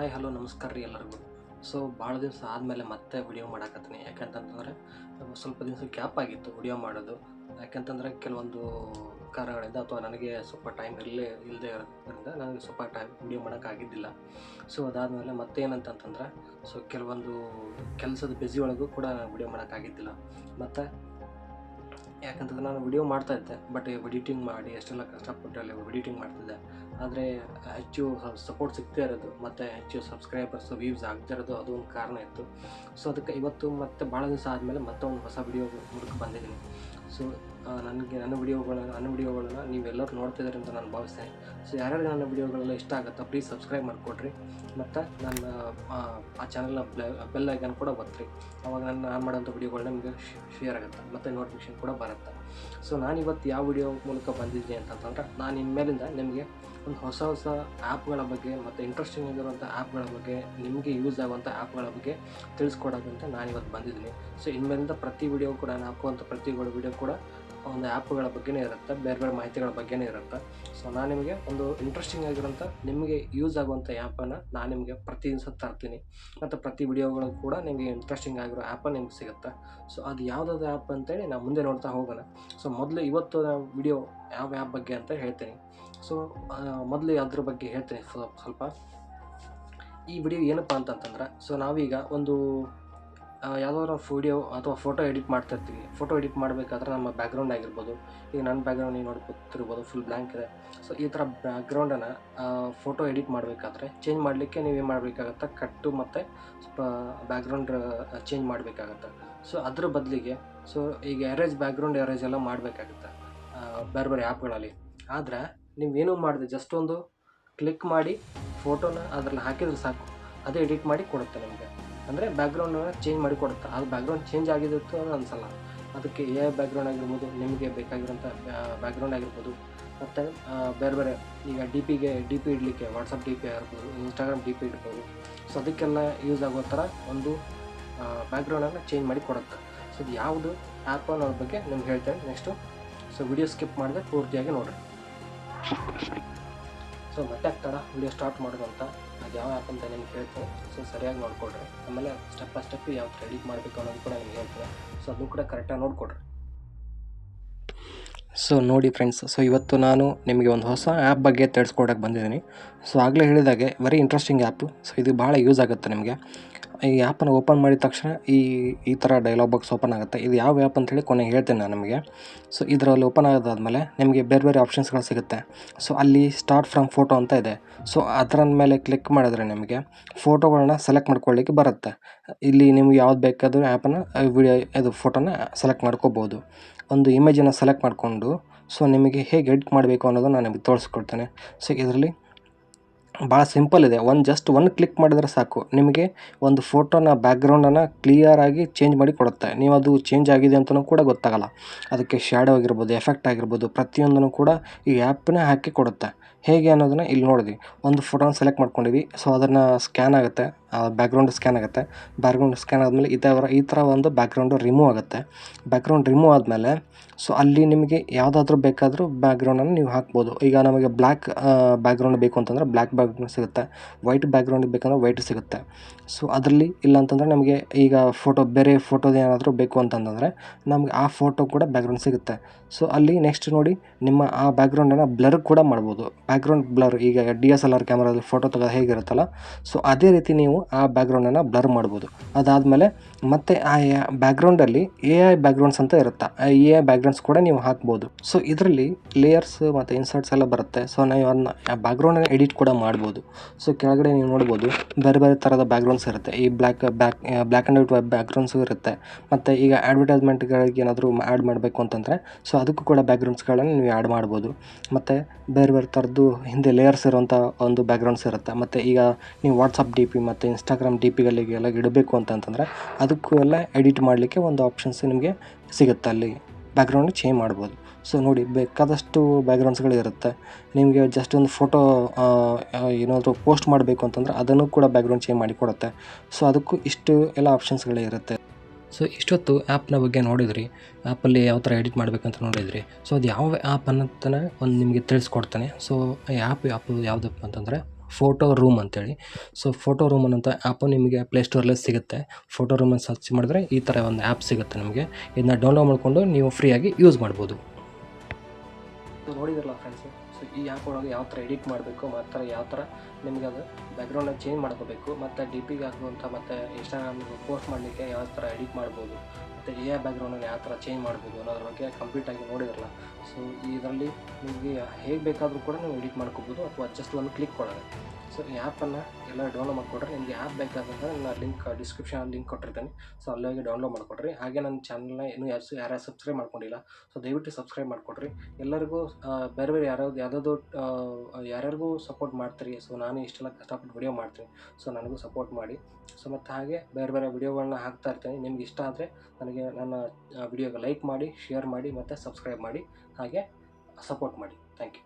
Hi, hello, ನಮಸ್ಕಾರ ರೀ ಎಲ್ಲರಿಗೂ. ಸೊ ಭಾಳ ದಿವಸ ಆದಮೇಲೆ ಮತ್ತೆ ವಿಡಿಯೋ ಮಾಡಾಕತ್ತೀನಿ. ಯಾಕಂತಂತಂದರೆ ಸ್ವಲ್ಪ ದಿವಸ ಗ್ಯಾಪ್ ಆಗಿತ್ತು ವಿಡಿಯೋ ಮಾಡೋದು. ಯಾಕೆಂತಂದರೆ, ಕೆಲವೊಂದು ಕಾರಣಗಳಿಂದ ಅಥವಾ ನನಗೆ ಸ್ವಲ್ಪ ಟೈಮ್ ಇರಲೇ ಇಲ್ಲದೆ ಇರೋದ್ರಿಂದ ನನಗೆ ಸ್ವಲ್ಪ ಟೈಮ್ ವಿಡಿಯೋ ಮಾಡೋಕ್ಕಾಗಿದ್ದಿಲ್ಲ ಸೊ ಅದಾದಮೇಲೆ ಮತ್ತೇನಂತಂತಂದ್ರೆ ಸೊ ಕೆಲವೊಂದು ಕೆಲಸದ ಬ್ಯುಸಿ ಒಳಗೂ ಕೂಡ ನಾನು ವಿಡಿಯೋ ಮಾಡೋಕ್ಕಾಗಿದ್ದಿಲ್ಲ ಮತ್ತು, ಯಾಕಂತಂದ್ರೆ ನಾನು ವಿಡಿಯೋ ಮಾಡ್ತಾಯಿದ್ದೆ ಬಟ್ ಎಡಿಟಿಂಗ್ ಮಾಡಿ, ಎಷ್ಟೆಲ್ಲ ಕಷ್ಟಪಟ್ಟು ಅಲ್ಲಿ ಎಡಿಟಿಂಗ್ ಮಾಡ್ತಿದ್ದೆ. ಆದರೆ ಹೆಚ್ಚು ಸಪೋರ್ಟ್ ಸಿಗ್ತಾ ಇರೋದು ಮತ್ತು ಹೆಚ್ಚು ಸಬ್ಸ್ಕ್ರೈಬರ್ಸ್ ವ್ಯೂಸ್ ಆಗ್ತಾ ಇರೋದು ಅದು ಒಂದು ಕಾರಣ ಇತ್ತು. ಸೊ ಅದಕ್ಕೆ ಇವತ್ತು ಮತ್ತೆ ಭಾಳ ದಿವಸ ಆದಮೇಲೆ ಮತ್ತೆ ಒಂದು ಹೊಸ ವಿಡಿಯೋ ಮೂಲಕ ಬಂದಿದ್ದೀನಿ. ಸೊ ನನಗೆ ನನ್ನ ವಿಡಿಯೋಗಳನ್ನು ನನ್ನ ವಿಡಿಯೋಗಳನ್ನ ನೀವೆಲ್ಲರೂ ನೋಡ್ತಿದ್ದೀರಿ ಅಂತ ನಾನು ಭಾವಿಸ್ತೇನೆ. ಸೊ ಯಾರ್ಯಾರು ನನ್ನ ವಿಡಿಯೋಗಳೆಲ್ಲ ಇಷ್ಟ ಆಗುತ್ತೋ ಪ್ಲೀಸ್ ಸಬ್ಸ್ಕ್ರೈಬ್ ಮಾಡಿಕೊಡ್ರಿ. ಮತ್ತು ನನ್ನ ಆ, ಚಾನಲ್ನ ಬೆಲ್ ಐಕನ್ ಕೂಡ ಒತ್ತಿರಿ. ಅವಾಗ ನಾನು ನಾನು ಮಾಡೋಂಥ ವಿಡಿಯೋಗಳನ್ನ ನಿಮಗೆ ಶೇರ್ ಆಗುತ್ತೆ ಮತ್ತು ನೋಟಿಫಿಕೇಶನ್ ಕೂಡ ಬರುತ್ತೆ. ಸೊ ನಾನು ಇವತ್ತು ಯಾವ ವಿಡಿಯೋ ಮೂಲಕ ಬಂದಿದ್ದೀನಿ ಅಂತಂತಂದ್ರೆ ನಾನು ಇನ್ಮೇಲಿಂದ ನಿಮಗೆ ಒಂದು ಹೊಸ ಹೊಸ ಆ್ಯಪ್ಗಳ ಬಗ್ಗೆ ಮತ್ತು ಇಂಟ್ರೆಸ್ಟಿಂಗ್ ಆಗಿರುವಂಥ ಆ್ಯಪ್ಗಳ ಬಗ್ಗೆ, ನಿಮಗೆ ಯೂಸ್ ಆಗುವಂಥ ಆ್ಯಪ್ಗಳ ಬಗ್ಗೆ ತಿಳಿಸ್ಕೊಡೋಕ್ಕಂತ ನಾನು ಇವತ್ತು ಬಂದಿದ್ದೀನಿ. ಸೊ ಇನ್ಮೇಲಿಂದ ಪ್ರತಿ ವಿಡಿಯೋ ಕೂಡ ನಾನು ಹಾಕುವಂಥ ಪ್ರತಿ ವಿಡಿಯೋ ಕೂಡ ಒಂದು ಆ್ಯಪ್ಗಳ ಬಗ್ಗೆನೇ ಇರುತ್ತೆ, ಬೇರೆ ಬೇರೆ ಮಾಹಿತಿಗಳ ಬಗ್ಗೆನೇ ಇರುತ್ತೆ. ಸೊ ನಾನು ನಿಮಗೆ ಒಂದು ಇಂಟ್ರೆಸ್ಟಿಂಗ್ ಆಗಿರೋಂಥ ನಿಮಗೆ ಯೂಸ್ ಆಗುವಂಥ ಆ್ಯಪನ್ನು ನಾನು ನಿಮಗೆ ಪ್ರತಿ ದಿವಸ ತರ್ತೀನಿ. ಮತ್ತು ಪ್ರತಿ ವಿಡಿಯೋಗಳು ಕೂಡ ನಿಮಗೆ ಇಂಟ್ರೆಸ್ಟಿಂಗ್ ಆಗಿರೋ ಆ್ಯಪ ನಿಮ್ಗೆ ಸಿಗುತ್ತೆ. ಸೊ ಅದು ಯಾವುದಾದ್ರು ಆ್ಯಪ್ ಅಂತೇಳಿ ನಾನು ಮುಂದೆ ನೋಡ್ತಾ ಹೋಗೋಣ. ಸೊ ಮೊದಲು ಇವತ್ತು ವಿಡಿಯೋ ಯಾವ ಆ್ಯಪ್ ಬಗ್ಗೆ ಅಂತ ಹೇಳ್ತೀನಿ. ಸೊ ಮೊದಲು ಅದ್ರ ಬಗ್ಗೆ ಹೇಳ್ತೀನಿ ಸ್ವ- ಸ್ವಲ್ಪ. ಈ ವಿಡಿಯೋ ಏನಪ್ಪ ಅಂತಂತಂದ್ರೆ ಸೊ ನಾವೀಗ ಒಂದು ಯಾವುದಾದ್ರು ವಿಡಿಯೋ ಅಥವಾ ಫೋಟೋ ಎಡಿಟ್ ಮಾಡ್ತಾ ಇರ್ತೀವಿ ಫೋಟೋ ಎಡಿಟ್ ಮಾಡಬೇಕಾದ್ರೆ ನಮ್ಮ ಬ್ಯಾಕ್ಗ್ರೌಂಡ್ ಆಗಿರ್ಬೋದು. ಈಗ ನನ್ನ ಬ್ಯಾಕ್ಗ್ರೌಂಡ್ ನೀವು ನೋಡ್ಕೊತಿರ್ಬೋದು ಫುಲ್ ಬ್ಲ್ಯಾಂಕ್ ಇದೆ. ಸೊ ಈ ಥರ ಬ್ಯಾಕ್ಗ್ರೌಂಡನ್ನು ಫೋಟೋ ಎಡಿಟ್ ಮಾಡಬೇಕಾದ್ರೆ ಚೇಂಜ್ ಮಾಡಲಿಕ್ಕೆ ನೀವೇನು ಮಾಡಬೇಕಾಗತ್ತೆ? ಕಟ್ಟು ಮತ್ತು ಬ್ಯಾಕ್ಗ್ರೌಂಡ್ ಚೇಂಜ್ ಮಾಡಬೇಕಾಗತ್ತೆ. ಸೊ ಅದ್ರ ಬದಲಿಗೆ ಸೊ ಈಗ ಎರೇಜ್ ಬ್ಯಾಕ್ಗ್ರೌಂಡ್ ಎರೇಜ್ ಎಲ್ಲ ಮಾಡಬೇಕಾಗತ್ತೆ ಬೇರೆ ಬೇರೆ ಆ್ಯಪ್ಗಳಲ್ಲಿ ಆದರೆ ನೀವೇನೂ ಮಾಡಿದೆ ಜಸ್ಟ್ ಒಂದು ಕ್ಲಿಕ್ ಮಾಡಿ ಫೋಟೋನ ಅದರಲ್ಲಿ ಹಾಕಿದ್ರೆ ಸಾಕು. ಅದೇ ಎಡಿಟ್ ಮಾಡಿ ಕೊಡುತ್ತೆ ನಿಮಗೆ. ಅಂದರೆ ಬ್ಯಾಕ್ಗ್ರೌಂಡ್ ಚೇಂಜ್ ಮಾಡಿ ಕೊಡುತ್ತೆ ಅದು ಬ್ಯಾಕ್ಗ್ರೌಂಡ್ ಚೇಂಜ್ ಆಗಿದ್ದು ಅಂತ ಅನ್ಸಲ್ಲ. ಅದಕ್ಕೆ ಎ ಬ್ಯಾಕ್ಗ್ರೌಂಡ್ ಆಗಿರ್ಬೋದು, ನಿಮಗೆ ಬೇಕಾಗಿರೋಂಥ ಬ್ಯಾಕ್ಗ್ರೌಂಡ್ ಆಗಿರ್ಬೋದು. ಮತ್ತು ಬೇರೆ ಬೇರೆ, ಈಗ ಡಿ ಪಿಗೆ ಡಿ ಪಿ ಇಡಲಿಕ್ಕೆ ವಾಟ್ಸಪ್ ಡಿ ಪಿ ಆಗಿರ್ಬೋದು ಇನ್ಸ್ಟಾಗ್ರಾಮ್ ಡಿ ಪಿ ಇಡ್ಬೋದು. ಸೊ ಅದಕ್ಕೆಲ್ಲ ಯೂಸ್ ಆಗೋ ಥರ ಒಂದು ಬ್ಯಾಕ್ಗ್ರೌಂಡನ್ನು ಚೇಂಜ್ ಮಾಡಿ ಕೊಡುತ್ತೆ ಸೊ ಅದು ಯಾವುದು ಆ್ಯಪ್ ಅನ್ನೋದ್ರ ಬಗ್ಗೆ ನಿಮ್ಗೆ ಹೇಳ್ತೇನೆ. ನೆಕ್ಸ್ಟು ಸೊ ವಿಡಿಯೋ ಸ್ಕಿಪ್ ಮಾಡಿದೆ ಪೂರ್ತಿಯಾಗಿ ನೋಡಿರಿ. ಸೊ ಮತ್ತೆ ಆಗ್ತಾರ ವಿಡಿಯೋ ಸ್ಟಾರ್ಟ್ ಮಾಡೋದು ಅಂತ. ಅದು ಯಾವ ಆ್ಯಪ್ ಅಂತ ನಿಮ್ಗೆ ಹೇಳ್ತೀನಿ. ಸೊ ಸರಿಯಾಗಿ ನೋಡ್ಕೊಡ್ರಿ. ಆಮೇಲೆ ಸ್ಟೆಪ್ ಬೈ ಸ್ಟೆಪ್ ಯಾವ ಎಡಿಟ್ ಮಾಡಬೇಕು ಅನ್ನೋದು ಕೂಡ ನಿಮ್ಗೆ ಹೇಳ್ತೀನಿ. ಸೊ ಅದು ಕೂಡ ಕರೆಕ್ಟಾಗಿ ನೋಡ್ಕೊಡ್ರಿ. ಸೊ ನೋಡಿ ಫ್ರೆಂಡ್ಸ್ ಸೊ ಇವತ್ತು ನಾನು ನಿಮಗೆ ಒಂದು ಹೊಸ ಆ್ಯಪ್ ಬಗ್ಗೆ ತಿಳಿಸ್ಕೊಡಕ್ಕೆ ಬಂದಿದ್ದೀನಿ. ಸೊ ಆಗಲೇ ಹೇಳಿದಾಗೆ ವೆರಿ ಇಂಟ್ರೆಸ್ಟಿಂಗ್ ಆ್ಯಪು ಸೊ ಇದು ಭಾಳ ಯೂಸ್ ಆಗುತ್ತೆ ನಿಮಗೆ. ಈ ಆ್ಯಪನ್ನು ಓಪನ್ ಮಾಡಿದ ತಕ್ಷಣ ಈ ಈ ಥರ ಡೈಲಾಗ್ ಬಾಕ್ಸ್ ಓಪನ್ ಆಗುತ್ತೆ. ಇದು ಯಾವ ಆ್ಯಪ್ ಅಂತೇಳಿ ಕೊನೆಗೆ ಹೇಳ್ತೇನೆ ನಾನು ನಿಮಗೆ. ಸೊ ಇದರಲ್ಲಿ ಓಪನ್ ಆಗೋದಾದ್ಮೇಲೆ ನಿಮಗೆ ಬೇರೆ ಬೇರೆ ಆಪ್ಷನ್ಸ್ಗಳು ಸಿಗುತ್ತೆ. ಸೊ ಅಲ್ಲಿ ಸ್ಟಾರ್ಟ್ ಫ್ರಮ್ ಫೋಟೋ ಅಂತ ಇದೆ. ಸೊ ಅದರ ಮೇಲೆ ಕ್ಲಿಕ್ ಮಾಡಿದ್ರೆ ನಿಮಗೆ ಫೋಟೋಗಳನ್ನ ಸೆಲೆಕ್ಟ್ ಮಾಡ್ಕೊಳ್ಳಿಕ್ಕೆ ಬರುತ್ತೆ. ಇಲ್ಲಿ ನಿಮ್ಗೆ ಯಾವ್ದು ಬೇಕಾದರೂ ಆ್ಯಪನ್ನು ವಿಡಿಯೋ ಇದು ಫೋಟೋನ ಸೆಲೆಕ್ಟ್ ಮಾಡ್ಕೋಬೋದು. ಒಂದು ಇಮೇಜನ್ನು ಸೆಲೆಕ್ಟ್ ಮಾಡಿಕೊಂಡು ಸೊ ನಿಮಗೆ ಹೇಗೆ ಎಡಿಟ್ ಮಾಡಬೇಕು ಅನ್ನೋದು ನಾನು ನಿಮಗೆ ತೋರಿಸ್ಕೊಡ್ತೇನೆ. ಸೊ ಇದರಲ್ಲಿ ಭಾಳ ಸಿಂಪಲ್ ಇದೆ. ಒಂದು ಜಸ್ಟ್ ಒಂದು ಕ್ಲಿಕ್ ಮಾಡಿದ್ರೆ ಸಾಕು. ನಿಮಗೆ ಒಂದು ಫೋಟೋನ ಬ್ಯಾಕ್ಗ್ರೌಂಡನ್ನು ಕ್ಲಿಯರಾಗಿ ಚೇಂಜ್ ಮಾಡಿ ಕೊಡುತ್ತೆ. ನೀವು ಅದು ಚೇಂಜ್ ಆಗಿದೆ ಅಂತಲೂ ಕೂಡ ಗೊತ್ತಾಗಲ್ಲ. ಅದಕ್ಕೆ ಶ್ಯಾಡೋ ಆಗಿರ್ಬೋದು ಎಫೆಕ್ಟ್ ಆಗಿರ್ಬೋದು, ಪ್ರತಿಯೊಂದನ್ನು ಕೂಡ ಈ ಆ್ಯಪ್ನೇ ಹಾಕಿ ಕೊಡುತ್ತೆ. ಹೇಗೆ ಅನ್ನೋದನ್ನು ಇಲ್ಲಿ ನೋಡಿದ್ವಿ. ಒಂದು ಫೋಟೋನ ಸೆಲೆಕ್ಟ್ ಮಾಡ್ಕೊಂಡಿವಿ ಸೊ ಅದನ್ನು ಸ್ಕ್ಯಾನ್ ಆಗುತ್ತೆ. ಬ್ಯಾಕ್ಗ್ರೌಂಡ್ ಸ್ಕ್ಯಾನ್ ಆಗುತ್ತೆ. ಬ್ಯಾಕ್ಗ್ರೌಂಡ್ ಸ್ಕ್ಯಾನ್ ಆದಮೇಲೆ ಈ ಥರ ಈ ಥರ ಒಂದು ಬ್ಯಾಕ್ಗ್ರೌಂಡು ರಿಮೂವ್ ಆಗುತ್ತೆ. ಬ್ಯಾಕ್ಗ್ರೌಂಡ್ ರಿಮೂವ್ ಆದಮೇಲೆ ಸೊ ಅಲ್ಲಿ ನಿಮಗೆ ಯಾವುದಾದ್ರೂ ಬೇಕಾದರೂ ಬ್ಯಾಕ್ಗ್ರೌಂಡನ್ನು ನೀವು ಹಾಕ್ಬೋದು. ಈಗ ನಮಗೆ ಬ್ಲ್ಯಾಕ್ ಬ್ಯಾಕ್ಗ್ರೌಂಡ್ ಬೇಕು ಅಂತಂದರೆ ಬ್ಲ್ಯಾಕ್ ಬ್ಯಾಕ್ಗ್ರೌಂಡ್ ಸಿಗುತ್ತೆ. ವೈಟ್ ಬ್ಯಾಕ್ಗ್ರೌಂಡ್ ಬೇಕಂದ್ರೆ ವೈಟ್ ಸಿಗುತ್ತೆ. ಸೊ ಅದರಲ್ಲಿ ಇಲ್ಲ ಅಂತಂದರೆ ನಮಗೆ ಈಗ ಫೋಟೋ ಬೇರೆ ಫೋಟೋದು ಏನಾದರೂ ಬೇಕು ಅಂತಂದರೆ ನಮಗೆ ಆ ಫೋಟೋ ಕೂಡ ಬ್ಯಾಕ್ಗ್ರೌಂಡ್ ಸಿಗುತ್ತೆ. ಸೊ ಅಲ್ಲಿ ನೆಕ್ಸ್ಟ್ ನೋಡಿ ನಿಮ್ಮ ಆ ಬ್ಯಾಕ್ಗ್ರೌಂಡನ್ನು ಬ್ಲರ್ ಕೂಡ ಮಾಡ್ಬೋದು. ಬ್ಯಾಕ್ಗ್ರೌಂಡ್ ಬ್ಲರ್ ಈಗ ಡಿ ಎಸ್ ಎಲ್ ಆರ್ ಕ್ಯಾಮ್ರಾದಲ್ಲಿ ಫೋಟೋ ತೆಗೆದು ಹೇಗಿರುತ್ತಲ್ಲ ಸೊ ಅದೇ ರೀತಿ ನೀವು ಆ ಬ್ಯಾಕ್ಗ್ರೌಂಡನ್ನು ಬ್ಲರ್ ಮಾಡ್ಬೋದು. ಅದಾದಮೇಲೆ ಮತ್ತೆ ಆ ಬ್ಯಾಕ್ಗ್ರೌಂಡಲ್ಲಿ ಎ ಐ ಬ್ಯಾಕ್ಗ್ರೌಂಡ್ಸ್ ಅಂತ ಇರುತ್ತೆ? ಆ ಎ ಐ ಬ್ಯಾಕ್ಗ್ರೌಂಡ್ಸ್ ಕೂಡ ನೀವು ಹಾಕ್ಬೋದು. ಸೊ ಇದರಲ್ಲಿ ಲೇಯರ್ಸ್ ಮತ್ತು ಇನ್ಸರ್ಟ್ಸ್ ಎಲ್ಲ ಬರುತ್ತೆ. ಸೊ ನಾವು ಅದನ್ನ ಆ ಬ್ಯಾಕ್ಗ್ರೌಂಡನ್ನು ಎಡಿಟ್ ಕೂಡ ಮಾಡ್ಬೋದು. ಸೊ ಕೆಳಗಡೆ ನೀವು ನೋಡ್ಬೋದು, ಬೇರೆ ಬೇರೆ ಥರದ ಬ್ಯಾಕ್ಗ್ರೌಂಡ್ಸ್ ಇರುತ್ತೆ. ಈ black back black and white backgrounds ಇರುತ್ತೆ. ಮತ್ತು ಈಗ ಅಡ್ವರ್ಟೈಸ್ಮೆಂಟ್ಗಳಿಗೆ ಏನಾದರೂ ಆ್ಯಡ್ ಮಾಡಬೇಕು ಅಂತಂದರೆ ಸೊ ಅದಕ್ಕೂ ಕೂಡ ಬ್ಯಾಕ್ಗ್ರೌಂಡ್ಸ್ಗಳನ್ನು ನೀವು ಆ್ಯಡ್ ಮಾಡ್ಬೋದು. ಮತ್ತು ಬೇರೆ ಬೇರೆ ಥರದ್ದು ಹಿಂದೆ ಲೇಯರ್ಸ್ ಇರುವಂಥ ಒಂದು ಬ್ಯಾಕ್ಗ್ರೌಂಡ್ಸ್ ಇರುತ್ತೆ. ಮತ್ತು ಈಗ ನೀವು ವಾಟ್ಸಪ್ ಡಿ ಪಿ ಮತ್ತು ಇನ್ಸ್ಟಾಗ್ರಾಮ್ ಡಿ ಪಿಗಳಿಗೆಲ್ಲ ಇಡಬೇಕು ಅಂತಂತಂದರೆ ಅದಕ್ಕೂ ಎಲ್ಲ ಎಡಿಟ್ ಮಾಡಲಿಕ್ಕೆ ಒಂದು ಆಪ್ಷನ್ಸ್ ನಿಮಗೆ ಸಿಗುತ್ತೆ ಅಲ್ಲಿ. ಬ್ಯಾಕ್ಗ್ರೌಂಡ್ ಚೇಂಜ್ ಮಾಡ್ಬೋದು. ಸೊ ನೋಡಿ, ಬೇಕಾದಷ್ಟು ಬ್ಯಾಕ್ಗ್ರೌಂಡ್ಸ್ಗಳು ಇರುತ್ತೆ. ನಿಮಗೆ ಜಸ್ಟ್ ಒಂದು ಫೋಟೋ ಏನಾದರೂ ಪೋಸ್ಟ್ ಮಾಡಬೇಕು ಅಂತಂದ್ರೆ ಅದನ್ನು ಕೂಡ ಬ್ಯಾಕ್ಗ್ರೌಂಡ್ ಚೇಂಜ್ ಮಾಡಿ ಕೊಡುತ್ತೆ. ಸೊ ಅದಕ್ಕೂ ಇಷ್ಟು ಎಲ್ಲ ಆಪ್ಷನ್ಸ್ಗಳೇ ಇರುತ್ತೆ. ಸೊ ಇಷ್ಟೊತ್ತು ಆ್ಯಪ್ನ ಬಗ್ಗೆ ನೋಡಿದ್ರಿ? ಆ್ಯಪಲ್ಲಿ ಯಾವ ಥರ ಎಡಿಟ್ ಮಾಡಬೇಕಂತ ನೋಡಿದ್ರಿ? ಸೊ ಅದು ಯಾವ ಆ್ಯಪ್ ಅನ್ನೋದನ್ನ ಒಂದು ನಿಮಗೆ ತಿಳಿಸ್ಕೊಡ್ತಾನೆ. ಸೊ ಆ್ಯಪ್ ಆ್ಯಪ್ ಯಾವುದಪ್ಪ ಅಂತಂದರೆ ಫೋಟೋ ರೂಮ್ ಅಂತೇಳಿ. ಸೊ ಫೋಟೋ ರೂಮ್ ಅನ್ನೋಂಥ ಆ್ಯಪು ನಿಮಗೆ ಪ್ಲೇಸ್ಟೋರಲ್ಲೇ ಸಿಗುತ್ತೆ. ಫೋಟೋ ರೂಮನ್ನು ಸರ್ಚ್ ಮಾಡಿದ್ರೆ ಈ ಥರ ಒಂದು ಆ್ಯಪ್ ಸಿಗುತ್ತೆ ನಿಮಗೆ. ಇದನ್ನ ಡೌನ್ಲೋಡ್ ಮಾಡಿಕೊಂಡು ನೀವು ಫ್ರೀಯಾಗಿ ಯೂಸ್ ಮಾಡ್ಬೋದು. ನೋಡಿದ್ರಲ್ಲ ಫ್ರೆಂಡ್ಸು ಸೊ ಈ ಆ್ಯಪ್ ಒಳಗೆ ಯಾವ ಥರ ಎಡಿಟ್ ಮಾಡಬೇಕು ಮತ್ತು ಯಾವ ಥರ ನಿಮಗೆ ಅದು ಬ್ಯಾಕ್ಗ್ರೌಂಡನ್ನ ಚೇಂಜ್ ಮಾಡ್ಕೋಬೇಕು, ಮತ್ತು ಡಿ ಪಿಗೆ ಹಾಕುವಂಥ ಮತ್ತು ಇನ್ಸ್ಟಾಗ್ರಾಮ್ ಪೋಸ್ಟ್ ಮಾಡಲಿಕ್ಕೆ ಯಾವ ಥರ ಎಡಿಟ್ ಮಾಡ್ಬೋದು, ಮತ್ತು ಎ ಐ ಬ್ಯಾಕ್ಗ್ರೌಂಡನ್ನು ಯಾವ ಥರ ಚೇಂಜ್ ಮಾಡ್ಬೋದು ಅನ್ನೋದ್ರ ಬಗ್ಗೆ ಕಂಪ್ಲೀಟಾಗಿ ನೋಡಿದ್ರಲ್ಲ. ಸೊ ಇದರಲ್ಲಿ ನಿಮಗೆ ಹೇಗೆ ಬೇಕಾದರೂ ಕೂಡ ನೀವು ಎಡಿಟ್ ಮಾಡ್ಕೋಬೋದು ಅಥವಾ ಜಸ್ಟ್ ಒಂದು ಕ್ಲಿಕ್ ಕೊಡೋದು ಸೊ ಈ ಆ್ಯಪನ್ನು ಎಲ್ಲ ಡೌನ್ಲೋಡ್ ಮಾಡಿಕೊಡ್ರಿ. ನಿಮಗೆ ಆ್ಯಪ್ ಬೇಕಾದಂತ ನಾನು ಲಿಂಕ್ ಡಿಸ್ಕ್ರಿಪ್ಷನ್ ಲಿಂಕ್ ಕೊಟ್ಟಿರ್ತೀನಿ. ಸೊ ಅಲ್ಲಿ ಹೋಗಿ ಡೌನ್ಲೋಡ್ ಮಾಡಿಕೊಡ್ರಿ. ಹಾಗೆ ನನ್ನ ಚಾನಲ್ನ ಇನ್ನೂ ಯಾರು ಯಾರ್ಯಾರು ಸಬ್ಸ್ಕ್ರೈಬ್ ಮಾಡ್ಕೊಂಡಿಲ್ಲ ಸೊ ದಯವಿಟ್ಟು ಸಬ್ಸ್ಕ್ರೈಬ್ ಮಾಡಿಕೊಡ್ರಿ. ಎಲ್ಲರಿಗೂ ಬೇರೆ ಬೇರೆ ಯಾರ್ಯಾವ್ದು ಯಾವುದಾದ್ರು ಯಾರ್ಯಾರಿಗೂ ಸಪೋರ್ಟ್ ಮಾಡ್ತೀರಿ ಸೊ ನಾನು ಇಷ್ಟೆಲ್ಲ ಕಷ್ಟಪಟ್ಟು ವಿಡಿಯೋ ಮಾಡ್ತೀನಿ ಸೊ ನನಗೂ ಸಪೋರ್ಟ್ ಮಾಡಿ. ಸೊ ಮತ್ತು ಹಾಗೆ ಬೇರೆ ಬೇರೆ ವಿಡಿಯೋಗಳನ್ನ ಹಾಕ್ತಾ ಇರ್ತೀನಿ. ನಿಮ್ಗೆ ಇಷ್ಟ ಆದರೆ ನನಗೆ ನನ್ನ ವಿಡಿಯೋಗೆ ಲೈಕ್ ಮಾಡಿ ಶೇರ್ ಮಾಡಿ, ಮತ್ತು ಸಬ್ಸ್ಕ್ರೈಬ್ ಮಾಡಿ. ಹಾಗೆ. ಸಪೋರ್ಟ್ ಮಾಡಿ. Thank you